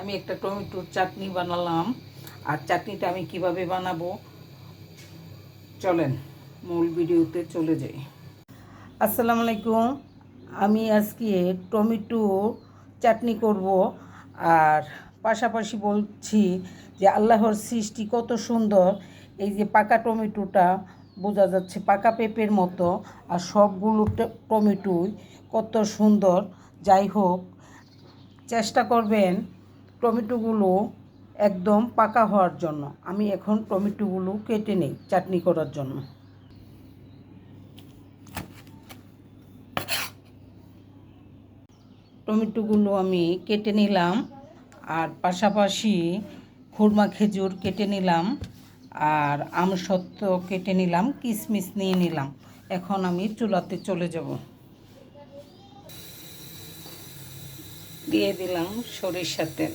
আমি একটা টমেটোর চাটনি বানালাম। আর চাটনিটা আমি কীভাবে বানাবো? চলেন, মূল ভিডিওতে চলে যাই। আসসালামু আলাইকুম। আমি আজকে টমেটো চাটনি করব। আর পাশাপাশি বলছি যে আল্লাহর সৃষ্টি কত সুন্দর। এই যে পাকা টমেটোটা বোঝা যাচ্ছে পাকা পেঁপের মতো। আর সবগুলো টমেটোই কত সুন্দর। যাই হোক, চেষ্টা করবেন টমেটোগুলো একদম পাকা হওয়ার জন্য। আমি এখন টমেটোগুলো কেটে নেই, চাটনি করার জন্য। টমেটোগুলো আমি কেটে নিলাম, আর পাশাপাশি খুরমা খেজুর কেটে নিলাম, আর আমসত্ত্ব কেটে নিলাম কিশমিশ নিয়ে নিলাম। এখন আমি চুলাতে চলে যাব। দিয়ে দিলাম সরিষা তেল।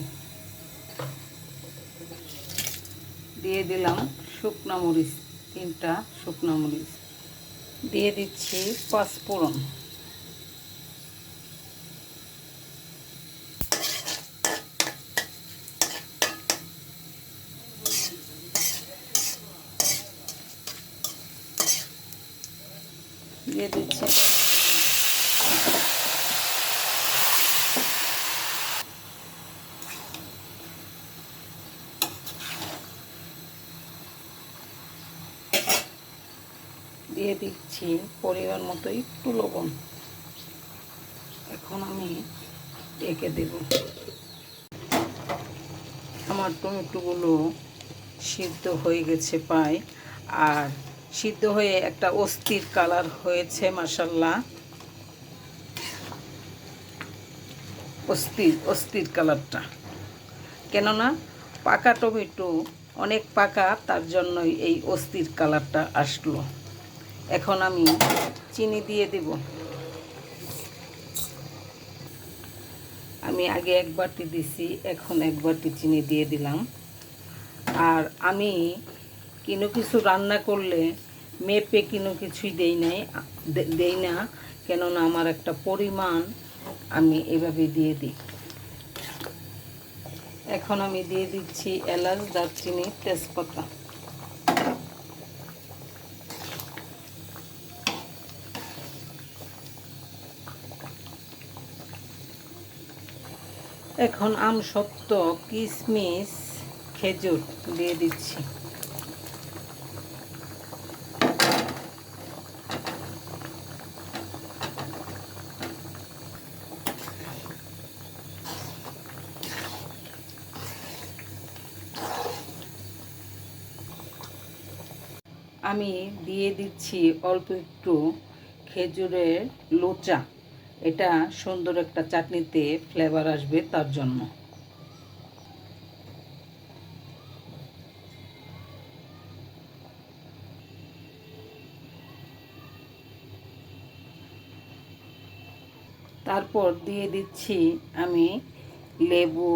দিয়ে দিলাম শুকনা মরিচ তিনটা শুকনা মরিচ। দিয়ে দিচ্ছি পাঁচফোড়ন। দিয়ে দিচ্ছি দিয়ে দিচ্ছি পরিমাণ মতো একটু লবণ। এখন আমি ঢেকে দেব। আমার টমেটোগুলো সিদ্ধ হয়ে গেছে প্রায়, আর সিদ্ধ হয়ে একটা অস্থির কালার হয়েছে মাসাল্লাহ অস্থির অস্থির কালারটা। কেননা পাকা টমেটো অনেক পাকা, তার জন্যই এই অস্থির কালারটা আসলো। এখন আমি চিনি দিয়ে দেব। আমি আগে এক বাটি দিছি, এখন এক বাটি চিনি দিয়ে দিলাম। আর আমি কোনো কিছু রান্না করলে মেপে কোনো কিছুই দেই নাই দেই না, কেননা আমার একটা পরিমাণ আমি এভাবে দিয়ে দিই। এখন আমি দিয়ে দিচ্ছি এলাচ, দারচিনি, তেজপাতা। এখন আমসত্ত্ব কিশমিশ খেজুর দিয়ে দিচ্ছি। আমি দিয়ে দিচ্ছি অল্প একটু খেজুরের লোচা। এটা সুন্দর একটা চাটনিতে ফ্লেভার আসবে তার জন্য। তারপর দিয়ে দিচ্ছি আমি লেবু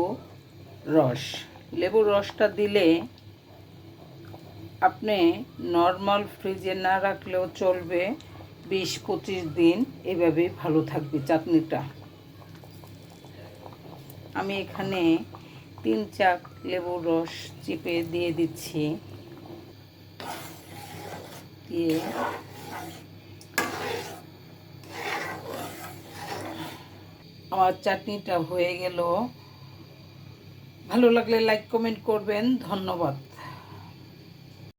রস। লেবু রসটা দিলে আপনি নর্মাল ফ্রিজে না রাখলেও চলবে। বিশ পঁচিশ দিন এভাবে ভালো থাকবে চাটনিটা। আমি এখানে তিন চাক লেবুর রস চিপে দিয়ে দিচ্ছি। দিয়ে আমার চাটনিটা হয়ে গেল। ভালো লাগলে লাইক কমেন্ট করবেন। ধন্যবাদ।